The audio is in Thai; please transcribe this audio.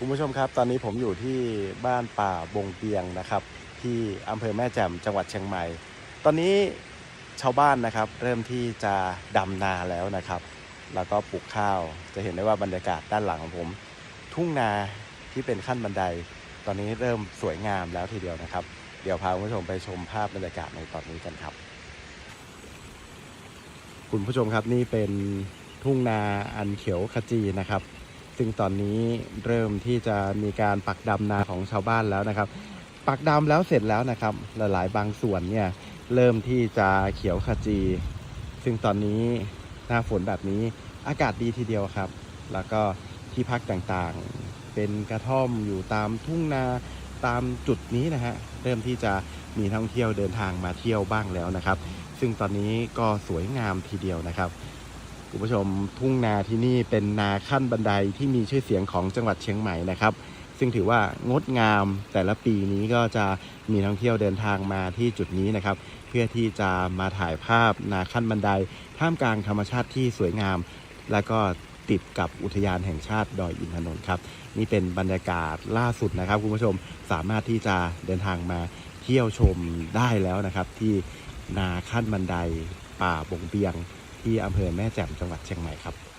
คุณผู้ชมครับ ตอนนี้ผมอยู่ที่บ้านป่าบงเปียงนะครับ ที่อำเภอแม่แจ่มจังหวัดเชียงใหม่ ตอนนี้ชาวบ้านนะครับ เริ่มที่จะดำนาแล้วนะครับ แล้วก็ปลูกข้าวจะเห็นได้ว่าบรรยากาศด้านหลังของผม ทุ่งนาที่เป็นขั้นบันได ตอนนี้เริ่มสวยงามแล้วทีเดียวนะครับ เดี๋ยวพาคุณผู้ชมไปชมภาพบรรยากาศในตอนนี้กันครับ คุณผู้ชมครับนี่เป็นทุ่งนาอันเขียวขจีนะครับ ซึ่งตอนนี้เริ่มที่จะมีการปักดำนาของชาวบ้านแล้วนะครับ ปักดำแล้วเสร็จแล้วนะครับ หลายๆ บางส่วนเนี่ยเริ่มที่จะเขียวขจี ซึ่งตอนนี้หน้าฝนแบบนี้อากาศดีทีเดียวครับ แล้วก็ที่พักต่างๆ เป็นกระท่อมอยู่ตามทุ่งนาตามจุดนี้นะฮะเริ่มที่จะมีท่องเที่ยวเดินทางมาเที่ยวบ้างแล้วนะครับ ซึ่งตอนนี้ก็สวยงามทีเดียวนะครับ คุณผู้ชมทุ่งนาที่นี่เป็นนาขั้นบันไดที่มีชื่อเสียงของจังหวัดเชียงใหม่นะครับ ซึ่งถือว่างดงามแต่ละปีนี้ก็จะมีท่องเที่ยวเดินทางมาที่จุดนี้นะครับ เพื่อที่จะมาถ่ายภาพนาขั้นบันได ท่ามกลางธรรมชาติที่สวยงาม แล้วก็ติดกับอุทยานแห่งชาติดอยอินทนนท์ครับ นี่เป็นบรรยากาศล่าสุดนะครับคุณผู้ชมสามารถที่จะเดินทางมาเที่ยวชมได้แล้วนะครับ ที่นาขั้นบันไดป่าบงเบียง ที่อำเภอแม่แจ่มจังหวัดเชียงใหม่ครับ